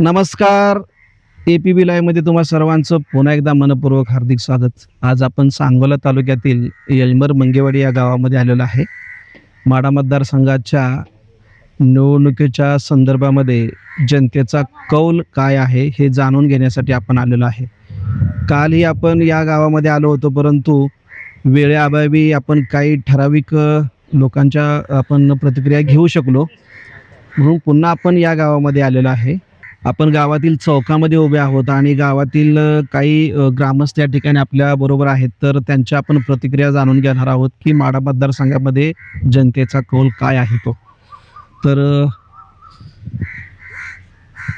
नमस्कार. A P बी लाईव्हमध्ये तुम्हा सर्वांचं पुन्हा एकदा मनपूर्वक हार्दिक स्वागत. आज आपण सांगोला तालुक्यातील यलमर मंगेवाडी या गावामध्ये आलेलो आहे. माडा मतदारसंघाच्या निवडणुकीच्या संदर्भामध्ये जनतेचा कौल काय आहे हे जाणून घेण्यासाठी आपण आलेलो आहे. कालही आपण या गावामध्ये आलो होतो परंतु वेळेअभावी आपण काही ठराविक लोकांच्या आपण प्रतिक्रिया घेऊ शकलो. म्हणून पुन्हा आपण या गावामध्ये आलेलो आहे. आपण गावातील चौकामध्ये उभे आहोत आणि गावातील काही ग्रामस्थ या ठिकाणी आपल्या बरोबर आहेत तर त्यांच्या आपण प्रतिक्रिया जाणून घेणार आहोत की माडा मतदारसंघामध्ये जनतेचा कौल काय आहे तो. तर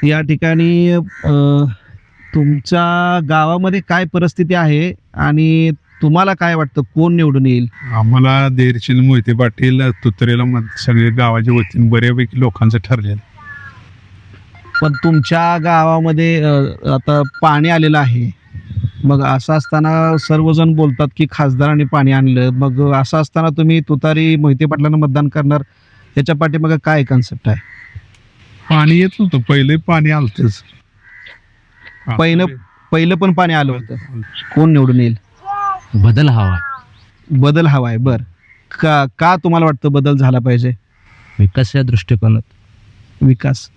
या ठिकाणी तुमच्या गावामध्ये काय परिस्थिती आहे आणि तुम्हाला काय वाटतं कोण निवडून येईल? आम्हाला देरशील मोहिते पाटील तुतरेला सगळे गावाच्या वतीने बऱ्यापैकी लोकांचं ठरलेलं. पण तुमच्या गावामध्ये अ, आता पाणी आलेलं आहे. मग असं असताना सर्वजण बोलतात की खासदारांनी पाणी आणलं. मग असं असताना तुम्ही तुतारी मोहिते पाटलांना मतदान करणार याच्या पाठीमागं काय कन्सेप्ट आहे? पाणी येत नव्हतं. पहिले पाणी आलतच. पहिलं- पहिलं पण पाणी आलं होतं. कोण निवडून येईल? बदल हवा बदल हवा आहे. बर. का का तुम्हाला वाटतं बदल झाला पाहिजे? विकास या दृष्टिकोनात. विकास.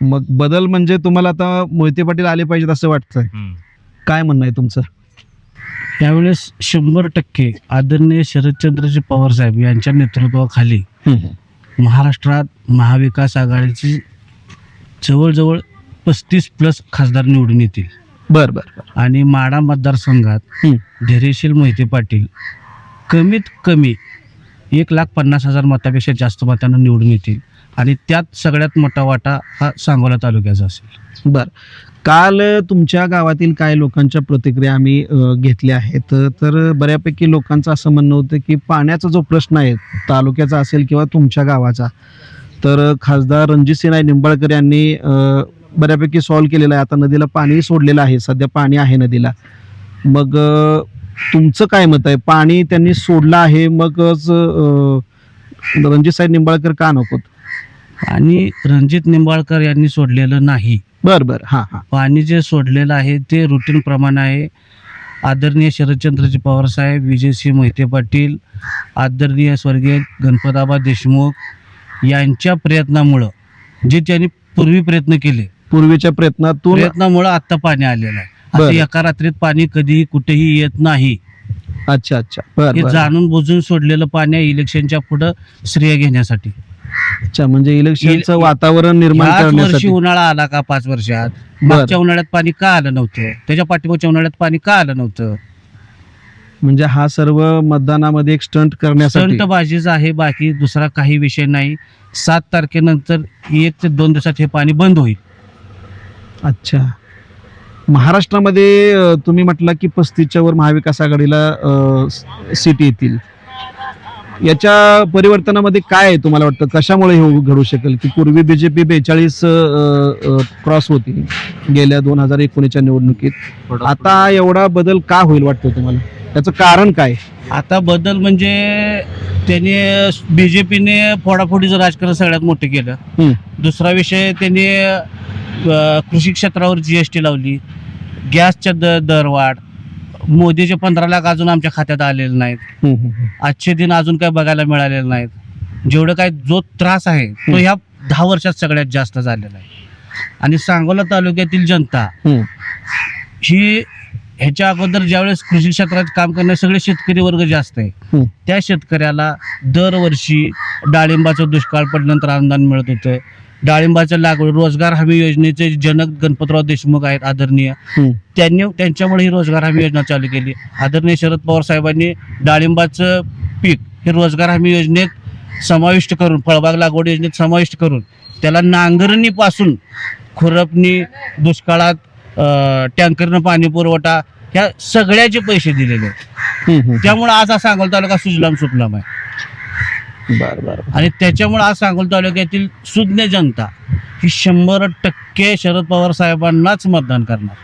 मग बदल म्हणजे तुम्हाला आता मोहिते पाटील आले पाहिजेत असं वाटतंय. काय म्हणणं आहे तुमचं? यावेळेस शंभर टक्के आदरणीय शरदचंद्रजी पवार साहेब यांच्या नेतृत्वाखाली महाराष्ट्रात महाविकास आघाडीची जवळजवळ पस्तीस प्लस खासदार निवडून येतील. बर बर बर. आणि माडा मतदारसंघात. धैर्यशील मोहिते पाटील कमीत कमी एक लाख पन्नास हजार मतापेक्षा जास्त मतांना निवडून येतील. आणि त्यात सगळ्यात मोठा वाटा हा सांगोला तालुक्याचा असेल. बर. काल तुमच्या गावातील काही लोकांच्या प्रतिक्रिया आम्ही घेतल्या आहेत. तर बऱ्यापैकी लोकांचं असं म्हणणं होतं की पाण्याचा जो प्रश्न आहे तालुक्याचा असेल किंवा तुमच्या गावाचा तर खासदार रणजितसिंह निंबाळकर यांनी बऱ्यापैकी सॉल्व्ह केलेला आहे. आता नदीला पाणी सोडलेलं आहे. सध्या पाणी आहे नदीला. मग तुमचं काय मत आहे? पाणी त्यांनी सोडलं आहे मगच रणजित साहेब निंबाळकर का नकोत? आणि रणजित निंबाळकर यांनी सोडलेलं नाही. बर बर. हां हां. पाणी जे सोडलेलं आहे ते रुटीन प्रमाणे आहे. आदरणीय शरदचंद्रजी पवार साहेब विजयसिंह मोहिते पाटील आदरणीय स्वर्गीय गणपताबा देशमुख यांच्या प्रयत्नामुळं जे त्यांनी पूर्वी प्रयत्न केले. पूर्वीच्या प्रयत्नातून प्रयत्नामुळं आता पाणी आलेलं आहे. बरं. आता एका रात्रीत पाणी कधीही कुठेही येत नाही. अच्छा अच्छा. बर हे बर. जाणून बुजून सोडलेलं पाणी आहे इलेक्शनच्या पुढं श्रेय घेण्यासाठी. अच्छा म्हणजे इलेक्शनचं इल- वातावरण निर्माण वर्षी करण्यासाठी. उन्हाळा आला का पाच वर्षात? मागच्या उन्हाळ्यात पाणी का आलं नव्हतं? त्याच्या पाठीमागच्या उन्हाळ्यात पाणी का आलं नव्हतं? म्हणजे हा सर्व मतदानामध्ये एक स्टंट करण्यासाठी. संतबाजीच आहे बाकी दुसरा काही विषय नाही. सात तारखेनंतर एक ते दोन दिवसात हे पाणी बंद होईल. अच्छा. महाराष्ट्रामध्ये अं, तुम्ही म्हटलं की पस्तीसच्या वर महाविकास आघाडीला सीट येतील. याच्या परिवर्तनामध्ये काय आहे तुम्हाला वाटतं? कशामुळे हे घडू शकेल? की पूर्वी बीजेपी बेचाळीस क्रॉस होती गेल्या दोन हजार एकोणीसच्या निवडणुकीत. आता एवढा बदल का होईल वाटतं तुम्हाला? त्याचं कारण काय? आता बदल म्हणजे त्यांनी बीजेपीने फोडाफोडीचं राजकारण सगळ्यात मोठं केलं. दुसरा विषय त्यांनी कृषी क्षेत्रावर जीएसटी लावली. गॅसच्या द दरवाढ मोदीचे पंधरा लाख अजून आमच्या खात्यात आलेले नाहीत. आजचे दिन अजून काय बघायला मिळालेले नाहीत जेवढं काय जो त्रास आहे तो ह्या दहा वर्षात सगळ्यात जास्त झालेला आहे आणि सांगोला तालुक्यातील जनता. ही ह्याच्या अगोदर ज्यावेळेस कृषी क्षेत्रात काम करणारे सगळे शेतकरी वर्ग जास्त आहे. त्या शेतकऱ्याला दरवर्षी डाळिंबाचं दुष्काळ पडल्यानंतर अनुदान मिळत होतं डाळिंबाच्या लागवड रोजगार हमी योजनेचे जनक गणपतराव देशमुख आहेत आदरणीय. त्यांनी त्यांच्यामुळे ही रोजगार हमी योजना चालू केली आदरणीय शरद पवार साहेबांनी डाळिंबाचं पीक हे रोजगार हमी योजनेत समाविष्ट करून फळबाग लागवड योजनेत समाविष्ट करून त्याला नांगरणीपासून खुरपणी दुष्काळात टँकरनं पाणी पुरवठा ह्या सगळ्याचे पैसे दिलेले आहेत. त्यामुळे आज हा सांगोल तालुका सुजलाम सुफलाम आहे बरं बरं. आणि त्याच्यामुळे आज सांगोल तालुक्यातील सुज्ञ जनता ही शंभर टक्के शरद पवार साहेबांनाच मतदान करणार.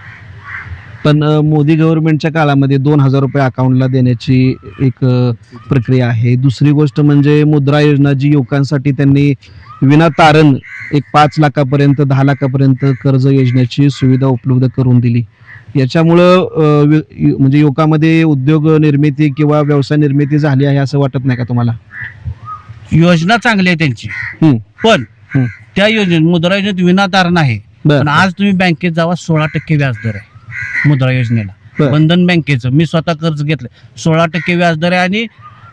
पण अ, मोदी गव्हर्नमेंटच्या काळामध्ये दोन हजार रुपये अकाउंटला देण्याची एक अ, प्रक्रिया आहे. दुसरी गोष्ट म्हणजे मुद्रा योजना जी युवकांसाठी त्यांनी विना तारण एक पाच लाखापर्यंत दहा लाखापर्यंत कर्ज योजनेची सुविधा उपलब्ध करून दिली. याच्यामुळं अ, वि- यु- म्हणजे युवकामध्ये उद्योग निर्मिती किंवा व्यवसाय निर्मिती झाली आहे असं वाटत नाही का तुम्हाला? योजना चांगली आहे त्यांची. हम्म. पण हम्म. त्या योजनेत मुद्रा योजनेत विनातारण आहे. बरं. पण आज तुम्ही बँकेत जावा सोळा टक्के व्याजदर आहे मुद्रा योजनेला. बंधन बँकेचं. मी स्वतः कर्ज घेतलं. सोळा टक्के व्याजदर आहे आणि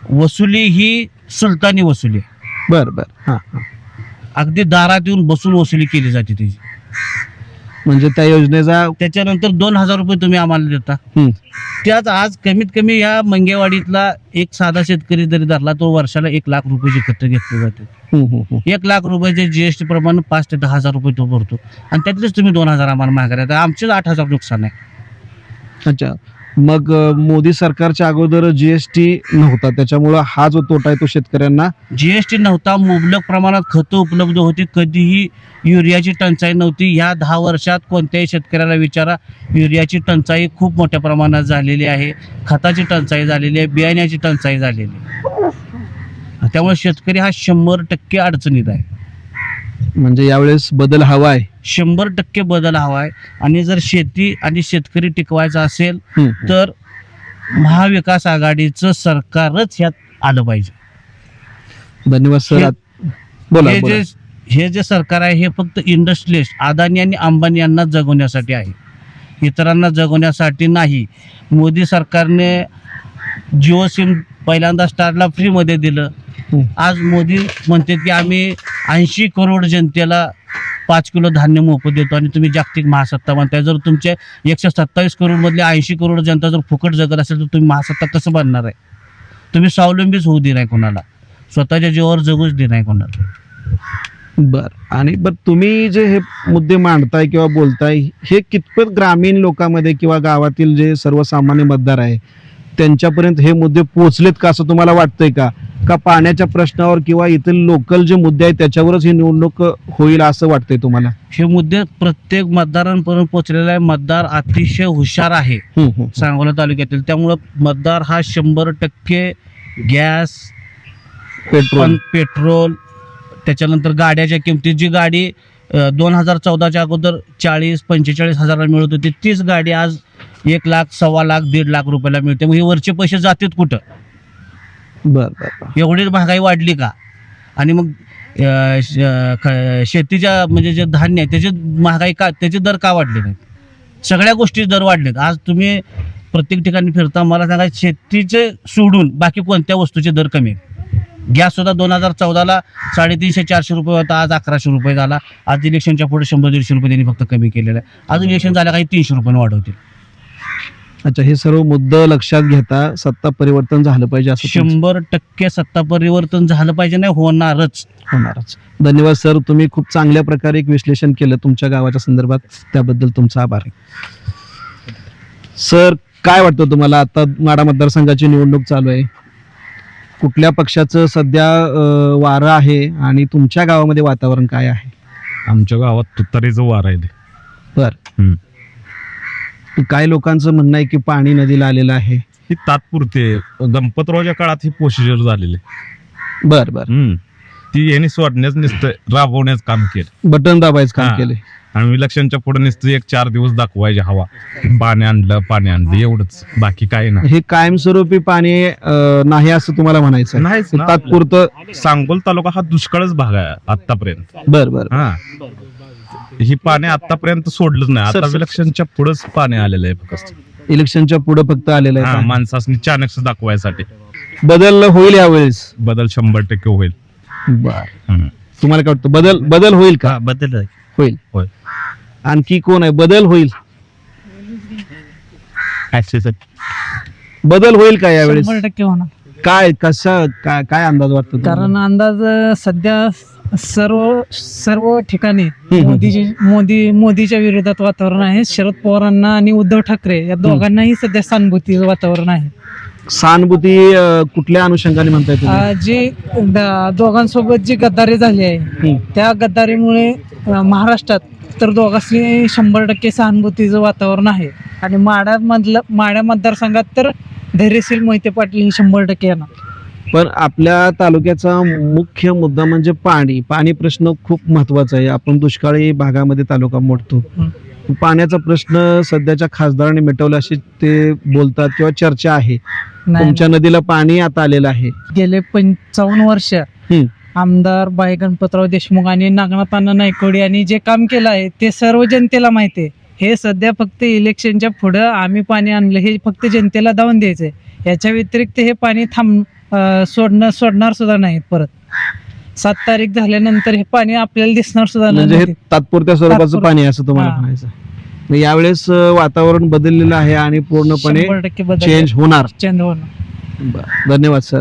वसुली ही सुलतानी वसुली आहे. बरं बरं. हां हां. अगदी दारात येऊन बसून वसुली केली जाते त्याची. म्हणजे त्या योजनेचा त्याच्यानंतर दोन हजार रुपये तुम्ही आम्हाला देता. हम्म. त्याच आज कमीत कमी या मंगेवाडीतला एक साधा शेतकरी जरी धरला तो वर्षाला एक लाख रुपयाची खतं घेतली जाते. हम्म, हम्म, हम्म. एक लाख रुपयाचे जीएसटी प्रमाणे पाच ते दहा हजार रुपये तो भरतो. आणि त्यातलेच तुम्ही दोन हजार आम्हाला तर आमचेच आठ हजार नुकसान आहे. अच्छा. मग मोदी सरकारच्या अगोदर जीएसटी नव्हता. त्याच्यामुळं हा जो तोटा आहे तो शेतकऱ्यांना जीएसटी नव्हता. मुबलक प्रमाणात खतं उपलब्ध होती. कधीही युरियाची टंचाई नव्हती. ह्या दहा वर्षात कोणत्याही शेतकऱ्याला विचारा युरियाची टंचाई खूप मोठ्या प्रमाणात झालेली आहे. खताची टंचाई झालेली आहे. बियाण्याची टंचाई झालेली आहे. त्यामुळे शेतकरी हा शंभर टक्के अडचणीत आहे. म्हणजे यावेळेस बदल हवा आहे शंभर टक्के बदल हवा आहे आणि जर शेती आणि शेतकरी टिकवायचा असेल. तर महाविकास आघाडीचं सरकारच ह्यात आलं पाहिजे धन्यवाद सर हे- बोला हे. जे हे जे सरकार आहे हे फक्त इंडस्ट्रियलिस्ट अदानी आणि अंबानी यांना जगवण्यासाठी आहे इतरांना जगवण्यासाठी नाही मोदी सरकारने जिओ सिम पहिल्यांदा स्टारला फ्रीमध्ये दिलं. आज मोदी म्हणतात की आम्ही ऐंशी करोड जनतेला पाच किलो धान्य मोफत देतो आणि तुम्ही जागतिक महासत्ता म्हणताय. जर तुमच्या एकशे सत्तावीस करोडमधले ऐंशी करोड जनता जर फुकट जगत असेल तर तुम्ही महासत्ता कसं बनणार आहे? तुम्ही स्वावलंबीच होऊ दे नाही कोणाला. स्वतःच्या जीवावर जगूच दे नाही कोणाला. बर. आणि बर तुम्ही जे हे मुद्दे मांडताय किंवा बोलताय हे कितपत ग्रामीण लोकांमध्ये किंवा गावातील जे सर्वसामान्य मतदार आहे त्यांच्यापर्यंत हे मुद्दे पोहोचलेत का असं तुम्हाला वाटतंय का? का पाण्याच्या प्रश्नावर किंवा इथं लोकल जे मुद्दे आहेत त्याच्यावरच ही निवडणूक होईल असं वाटतंय तुम्हाला? हे मुद्दे प्रत्येक मतदारांपर्यंत पोहोचलेला आहे मतदार अतिशय हुशार आहे. सांगोला तालुक्यातील. त्यामुळं मतदार हा शंभर टक्के गॅस पेट्रोल. पेट्रोल त्याच्यानंतर गाड्याच्या किमती जी गाडी दोन हजार चौदाच्या अगोदर चाळीस पंचेचाळीस हजाराला मिळत होती. तीच गाडी आज एक लाख सव्वा लाख दीड लाख रुपयाला मिळते. मग हे वरचे पैसे जातात कुठं? बर. एवढीच महागाई वाढली का? आणि मग शेतीच्या म्हणजे जे धान्य आहे त्याची महागाई का त्याचे दर का वाढले नाहीत सगळ्या गोष्टी दर वाढलेत. आज तुम्ही प्रत्येक ठिकाणी फिरता मला सांगा शेतीचे सोडून बाकी कोणत्या वस्तूचे दर कमी आहेत? गॅस सुद्धा दोन हजार चौदाला साडेतीनशे चारशे रुपये होता आज अकराशे रुपये झाला. आज इलेक्शनच्या पुढे शंभर दीडशे रुपये त्यांनी फक्त कमी केलेलं आहे. अजून इलेक्शन झालं काही तीनशे रुपये वाढवतील अच्छा हे सर्व मुद्दे लक्षात घेता सत्ता परिवर्तन झालं पाहिजे असं शंभर टक्के सत्ता परिवर्तन झालं पाहिजे नाही होणारच. होणारच. धन्यवाद सर. तुम्ही खूप चांगल्या प्रकारे एक विश्लेषण केलं तुमच्या गावाच्या संदर्भात. त्याबद्दल तुमचा आभार सर काय वाटतं तुम्हाला? आता माडा मतदारसंघाची निवडणूक चालू आहे. कुठल्या पक्षाचं सध्या अं, वारं आहे आणि तुमच्या गावामध्ये वातावरण काय आहे आमच्या गावात तुतारीचं वार आहे ते. बर हम्म. काय लोकांचं म्हणणं आहे की पाणी नदीला आलेलं आहे ही तात्पुरते गणपतरावच्या काळात ही प्रोसिजर झालेली आहे. बर बर हम्म. ती यांनी सोडण्याच नुसतं राबवण्याचं काम केलं बटन दाबायचं काम हा. केलंय आणि इलेक्शनच्या पुढे नुसतं एक चार दिवस दाखवायचे हवा. पाणी आणलं पाणी आणलं एवढंच. बाकी काही नाही. हे कायमस्वरूपी पाणी अं, नाही असं तुम्हाला म्हणायचं आहे. नाहीच हे ना. तात्पुरतं सांगोल तालुका हा दुष्काळच भाग आहे आतापर्यंत बर बर. हा. ही पाणी आतापर्यंत सोडलंच नाही. सर, आता सर. इलेक्शनच्या पुढेच पाणी आलेलं आहे फक्त. इलेक्शनच्या पुढे फक्त आलेलं हा आहे माणसासनी चाणक्य दाखवायसाठी. बदल होईल यावेळेस? बदल शंभर टक्के होईल. बर. हम्म. तुम्हाला काय वाटतं बदल बदल होईल का? बदल होईल. होय. आणखी कोण आहे? बदल होईल. बदल होईल का यावेळेस? शंभर टक्के होणार. काय कसा काय काय अंदाज वाटतो तुम्हाला? कारण अंदाज अं, सध्या सर्व सर्व ठिकाणी हम्म. मोदीची मोदी मोदीच्या विरोधात वातावरण आहे. शरद पवारांना आणि उद्धव ठाकरे या दोघांनाही सध्या सहानुभूती वातावरण आहे. सहानुभूती अं, कुठल्या अनुषंगाने म्हणताय तुम्ही? अं, जी द- दोघांसोबत जी गद्दारी झाली आहे हम्म. त्या गद्दारीमुळे अं, महाराष्ट्रात तर दोघांनी शंभर टक्के सहानुभूतीचं वातावरण आहे. आणि माडा मधलं माड्या मतदारसंघात तर धैर्यशील मोहिते पाटील हे शंभर टक्के येणार. पण आपल्या तालुक्याचा मुख्य मुद्दा म्हणजे पाणी. पाणी प्रश्न खूप महत्त्वाचा आहे. आपण दुष्काळी भागामध्ये तालुका मोडतो. पाण्याचा प्रश्न सध्याच्या खासदारांनी मिटवला अशी ते बोलतात किंवा चर्चा आहे. तुमच्या नदीला पाणी आता आलेलं आहे. गेले पंचावन्न वर्ष. आमदार बाई गणपतराव देशमुख आणि नागनाथ अण्णा नायकोडी यांनी जे काम केलं आहे ते सर्व जनतेला माहिती आहे. हे सध्या फक्त इलेक्शनच्या पुढं आम्ही पाणी आणलं हे फक्त जनतेला दावून द्यायचंय. याच्या व्यतिरिक्त हे पाणी थांब सोडणं सोडणार सुद्धा नाहीत परत. सात तारीख झाल्यानंतर हे पाणी आपल्याला दिसणार सुद्धा म्हणजे हे नाही तात्पुरत्या स्वरूपाचं. पाणी आहे असं तुम्हाला. म्हणायचं यावेळेस वातावरण बदललेलं आहे आणि पूर्णपणे चेंज होणार. चेंज होणार. धन्यवाद सर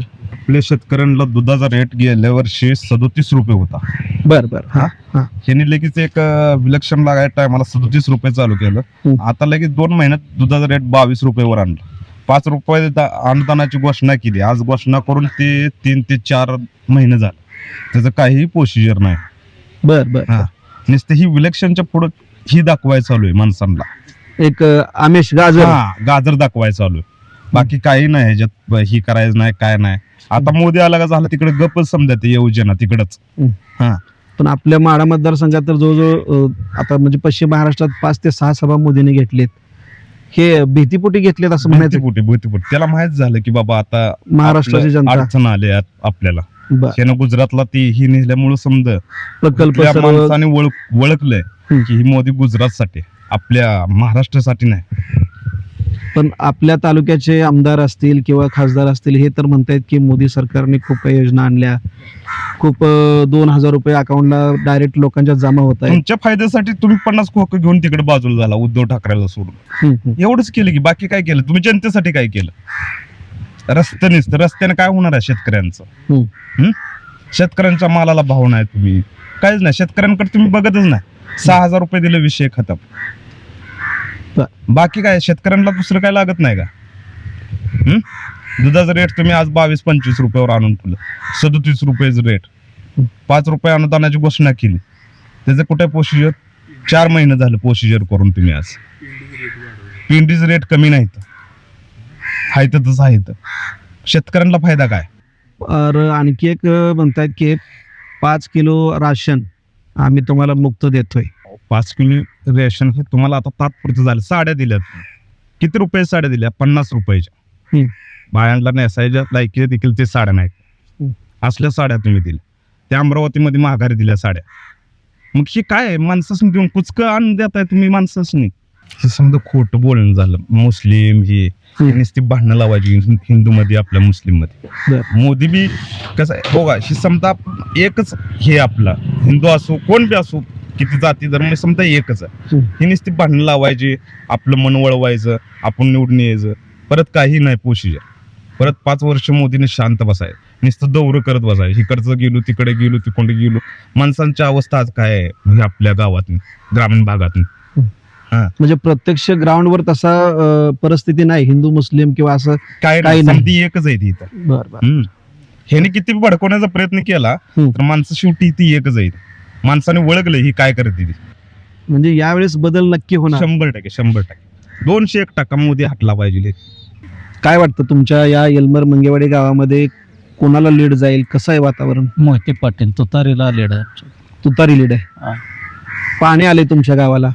आपल्या शेतकऱ्यांना दुधाचा रेट गेल्या वर्षी सदोतीस रुपये होता. बर बर. हा? हा. ह्यांनी लगेच एक विलक्षण लागायच्या टायमाला सदोतीस रुपये चालू केलं. हम्म. आता लगेच दोन महिन्यात दुधाचा रेट बावीस रुपयेवर आणला. पाच रुपये दा- अनुदानाची घोषणा केली. आज घोषणा करून ते तीन ते चार महिने झाले. त्याचं काहीही प्रोसिजर नाही. बर बर. हा. नुसतं ही विलक्षणच्या पुढं ही दाखवायचं चालू आहे माणसांना. एक अं, आमिष गाजर. हा गाजर दाखवायचं चालू आहे. बाकी काही नाही ह्याच्यात ही करायचं नाही काय नाही. आता मोदी आला का झाला तिकडे गपच समजा ते योजना तिकडच. पण आपल्या माडा मतदारसंघात तर जवळजवळ आता म्हणजे पश्चिम महाराष्ट्रात पाच ते सहा सभा मोदींनी घेतलेत. हे भीतीपोटी घेतलेत असं म्हणायचं भीतीपोटी भीतीपोटी. त्याला माहीत झालं की बाबा आता महाराष्ट्राची आपलं जनता. अडचण आले आपल्याला. बर. त्यानं गुजरातला ती ही नेल्यामुळे समज प्रकल्प त्या सर्व माणसाने ओळख ओळखलंय हम्म. की ही मोदी गुजरातसाठी आपल्या महाराष्ट्रासाठी नाही. पण आपल्या तालुक्याचे आमदार असतील किंवा खासदार असतील हे तर म्हणतायत की मोदी सरकारने खूप काही योजना आणल्या. खूप दोन हजार रुपये अकाउंटला डायरेक्ट लोकांच्या जमा होत आहेत. तुमच्या फायद्यासाठी तुम्ही पन्नास खोक घेऊन तिकडे बाजूला झाला उद्धव ठाकरेला सोडून. एवढंच केलं की बाकी काय केलं? तुम्ही जनतेसाठी काय केलं? रस्ते नसतं रस्त्याने काय होणार आहे शेतकऱ्यांचं? शेतकऱ्यांच्या मालाला भाव नाही तुम्ही. काहीच नाही शेतकऱ्यांकडे तुम्ही बघतच नाही. सहा हजार रुपये दिले विषय खतम. बाकी काय शेतकऱ्यांना दुसरं काय लागत नाही का? दुधाचं दुधाचा रेट तुम्ही आज बावीस पंचवीस रुपयावर आणून ठेवलं. सदोतीस रुपयाचं रेट पाच रुपये अनुदानाची घोषणा केली. त्याचं कुठे प्रोसिजर चार महिने झालं प्रोसिजर करून तुम्ही आज. पिंडीच रेट कमी नाहीत आहे तर तसं आहे तर शेतकऱ्यांना फायदा काय? और आणखी एक म्हणतायत की पाच किलो राशन आम्ही तुम्हाला मुक्त देतोय. पाच किलो रेशन हे तुम्हाला आता तात्पुरतं झालं. साड्या दिल्यात. किती रुपये साड्या दिल्या? पन्नास रुपयाच्या. बायांना नेसायच्या लायकी देखील ते साड्या नाहीत. असल्या साड्या तुम्ही दिल्या. त्या अमरावतीमध्ये माघारी दिल्या साड्या. मग हे काय आहे? माणसासून देऊन कुचकं आणून देताय तुम्ही माणसासनी. हे समजा खोटं बोलणं झालं. मुस्लिम हे. नुसती भांडणं लावायची हिंदू मध्ये आपल्या मुस्लिममध्ये. मोदी बी कसं आहे? बघा ही समजा एकच हे आपला. हिंदू असो कोण बी असो किती जाती धर्म समजा एकच आहे. ही नुसती भांडणं लावायची आपलं मन वळवायचं आपण निवडून यायचं. परत काही नाही पोशीच्या परत पाच वर्ष मोदीने शांत बसाय नुसतं दौरं करत बसाय इकडचं गेलो तिकडे गेलो तिकडे गेलो. माणसांची अवस्था आज काय आहे? म्हणजे आपल्या गावातून ग्रामीण भागातून. म्हणजे प्रत्यक्ष ग्राउंडवर तसा परिस्थिती नाही. हिंदू मुस्लिम किंवा असं काय काही नाही. एकच आहे ती इथं. ह्याने किती भडकवण्याचा प्रयत्न केला. तर माणसं शेवटी ती एकच आहे. माणसाने ओळखलं ही काय करते ती. म्हणजे यावेळेस बदल नक्की होणार. शंभर टक्के शंभर टक्के. दोनशे एक टक्का मोदी हटला पाहिजे. काय वाटतं तुमच्या या येलमर मंगेवाडी गावामध्ये कोणाला लीड जाईल? कसं आहे वातावरण? मोहिते पाटील तुतारीला लेडर तुतारी लीड. आहे. पाणी आले तुमच्या गावाला?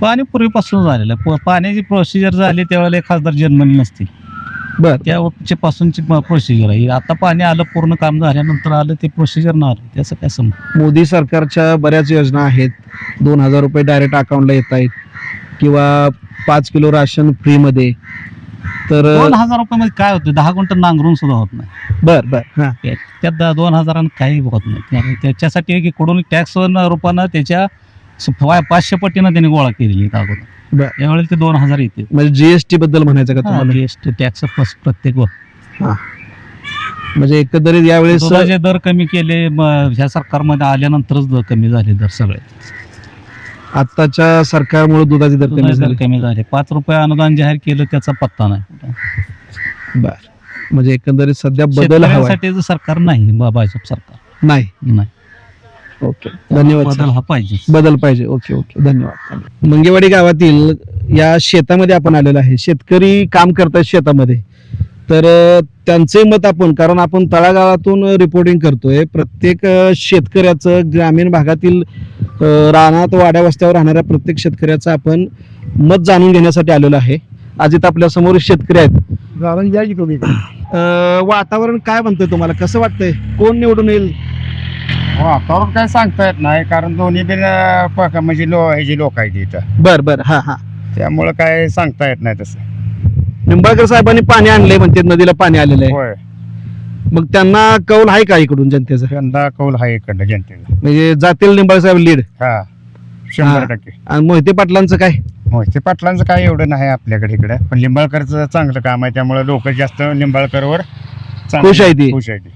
पाणी पूर्वीपासून झालेलं आहे. प- पाण्याची प्रोसिजर झाली त्यावेळेला एक खासदार जन्मली नसती बर. त्याच्या पासूनची प्रोसिजर आहे. आता पाणी आलं पूर्ण काम झाल्यानंतर आलं ते प्रोसिजर ना आलं. त्याचं काय समज मोदी सरकारच्या बऱ्याच योजना आहेत. दोन हजार रुपये डायरेक्ट अकाउंटला येत आहेत. किंवा पाच किलो राशन फ्रीमध्ये तर दोन हजार रुपयामध्ये काय होतं? दहा क्विंटल नांगरून सुद्धा होत नाही. बर बर. हा. त्या- त्यात दोन हजारांना काही होत नाही. त्या- त्याच्यासाठी इकडून टॅक्स रूपानं त्याच्या पाचशे पटीनं त्यांनी गोळा केलेली आहेत अगोदर. बर. यावेळेला ते दोन हजार येते म्हणजे जीएसटी बद्दल म्हणायचं का तुम्हाला? जीएसटी टॅक्स प्रत्येक व- म्हणजे एकंदरीत यावेळेस दुधाचे दर कमी केले म- ह्या सरकारमध्ये आल्यानंतरच दर कमी झाले दर सगळे. आताच्या सरकारमुळे दुधाचे दर कमी दुधाचे दर झाले. कमी झाले. पाच रुपये अनुदान जाहीर केलं त्याचा पत्ता नाही. बर. म्हणजे एकंदरीत सध्या बदल हवा शेतकऱ्यांसाठी सरकार नाही बा- भाजप सरकार. नाही. नाही. ओके. धन्यवाद बदल सर. हा पाहिजे. बदल पाहिजे. Okay okay. धन्यवाद. मंगेवाडी गावातील या शेतामध्ये आपण आलेलो आहे. शेतकरी काम करतात शेतामध्ये. तर अ, त्यांचे मत आपण कारण आपण तळागाळातून रिपोर्टिंग करतोय. प्रत्येक अ, शेतकऱ्याचं ग्रामीण भागातील अ, रानात वाड्या वस्त्यावर राहणाऱ्या प्रत्येक शेतकऱ्याचं आपण मत जाणून घेण्यासाठी आलेलो आहे. आज इथं आपल्यासमोर शेतकरी आहेत. अ, वातावरण काय म्हणतंय तुम्हाला? कसं वाटतंय? कोण निवडून येईल? वातावरण काय सांगता येत नाही कारण दोन्ही अं, पक- म्हणजे लो ह्याची लोक आहेत इथं. बर बर हा हा. त्यामुळं काय सांगता येत नाही तसं. निंबाळकर साहेबांनी पाणी आणलंय म्हणते नदीला पाणी आलेलं आहे. होय. मग त्यांना कौल आहे का इकडून जनतेचा? यंदा कौल हा इकडं जनतेला म्हणजे जातील निंबाळकर साहेब लीड? हा हा. शंभर टक्के. आणि मोहिते पाटलांचं काय? मोहिते पाटलांचं काय एवढं नाही आपल्याकडे इकडं. पण लिंबाळकरचं चांगलं काम आहे त्यामुळे लोक जास्त लिंबाळकरवर चांगली- खुश आहे ती. खुश आहे ती.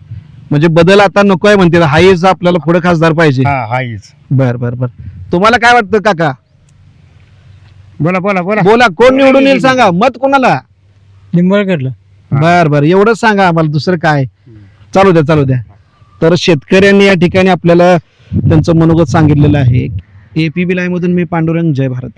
म्हणजे बदल आता नको आहे म्हणते. हाईच आपल्याला पुढे खासदार पाहिजे. हा बर बर बर. तुम्हाला काय वाटतं काका? बोला बोला बोला. बोला कोण निवडून येईल सांगा? मत कोणाला? निंबाळकडलं बर बर. एवढंच सांगा आम्हाला दुसरं काय? चालू द्या चालू द्या. तर शेतकऱ्यांनी या ठिकाणी आपल्याला त्यांचं मनोगत सांगितलेलं आहे. एपीबी लाईव्ह मधून मी पांडुरंग जय भारत.